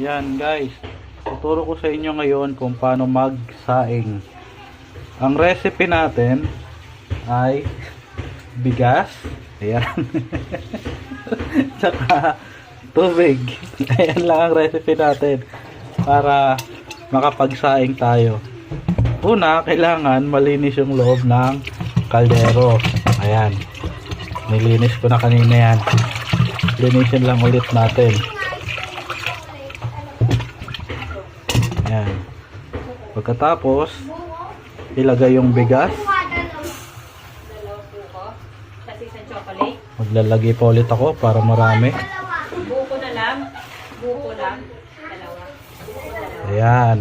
Yan guys, tuturo ko sa inyo ngayon kung paano magsaing. Ang recipe natin ay bigas, ayan, tsaka tubig. Ayan lang ang recipe natin para makapagsaing tayo. Una, kailangan malinis yung loob ng kaldero. Ayan, nilinis ko na kanina yan. Linisin lang ulit natin. Ayan. Pagkatapos, ilagay yung bigas. Maglalagay pa ulit ako para marami. Buko na lang. Buko lang. Dalawa. Ayan.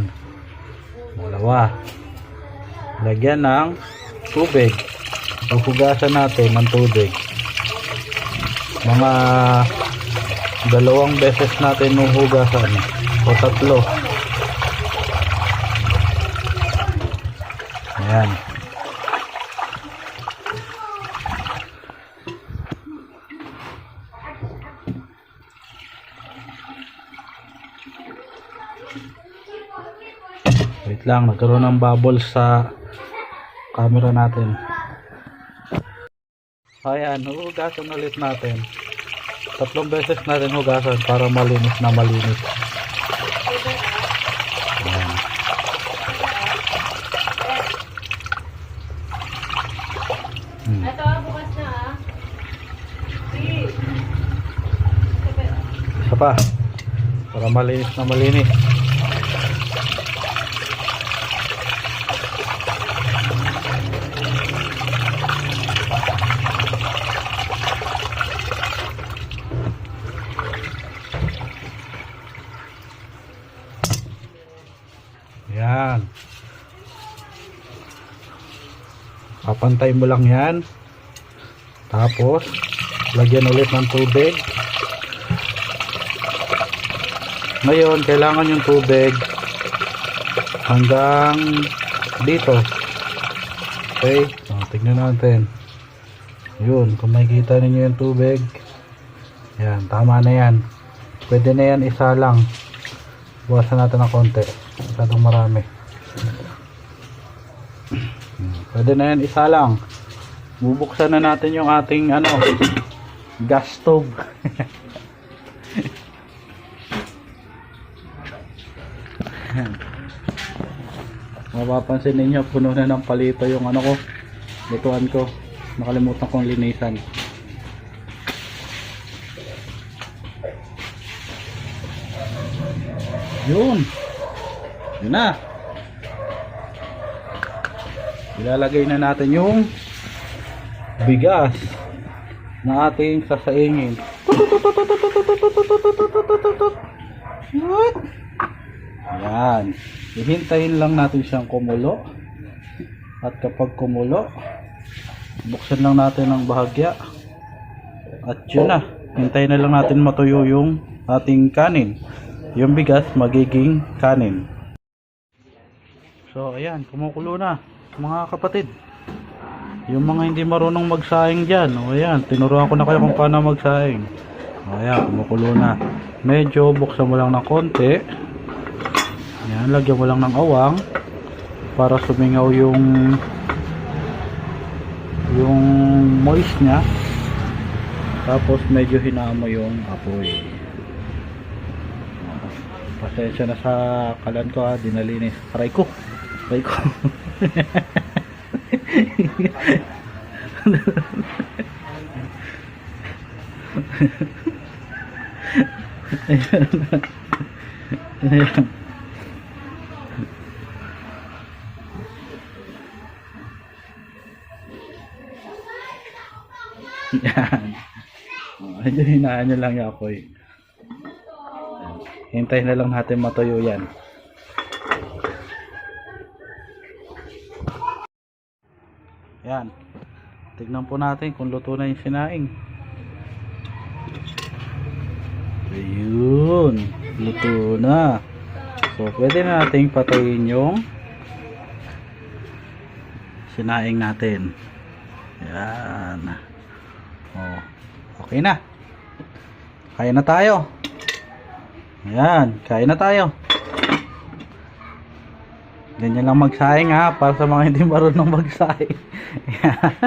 Dalawa. Lagyan ng tubig. Paghugasan natin ng tubig. Mga dalawang beses natin huhugasan. O tatlo. Ayan. Wait lang, nagkaroon ng bubbles sa camera natin. Ayan, hugasan ulit natin. Tatlong beses natin hugasan para malinis na malinis. Pa. Para malinis na malinis. Yan. Kapantay mo lang yan. Tapos, lagyan ulit ng tubig. Ngayon, kailangan yung tubig hanggang dito. Okay? So, tignan natin. Yun, kung makikita ninyo yung tubig. Yan, tama na yan. Pwede na yan isa lang. Buwasan natin ng konti. Masyadong marami. Pwede na yan isa lang. Bubuksan na natin yung ating ano, gas stove. Mapapansin ninyo, puno na ng palito yung ano ko, lutuan ko. Nakalimutan kong linisan. Yun. Yun na. Ilalagay na natin yung bigas na ating sasaingin. What? Yan. Ihintayin lang natin siyang kumulo. At kapag kumulo, buksan lang natin ang bahagya. At yun na. Hintayin na lang natin matuyo yung ating kanin. Yung bigas magiging kanin. So ayan, kumukulo na mga kapatid. Yung mga hindi marunong magsaing dyan, o ayan, tinuruan ko na kayo kung paano magsaing. O ayan, kumukulo na. Medyo buksan mo lang ng konti. Ayan, lagyan mo lang ng awang para sumingaw yung yung moist niya. Tapos medyo hinaan mo yung apoy. Pasensya na sa kalan ko ha, dinalinis. Aray ko. Aray ko. Ayan. Yan. Oh, Medyo hinaan nyo lang yung apoy. Yan. Hintayin na lang natin matuyo yan. Yan. Tignan po natin kung luto na yung sinaing. Ayun. Luto na. So, pwede na nating patayin yung sinaing natin. Yan. Oh, okay na. Kaya na tayo. Ayan, kain na tayo. Ganyan lang magsaing ha, para sa mga hindi marunong magsaing.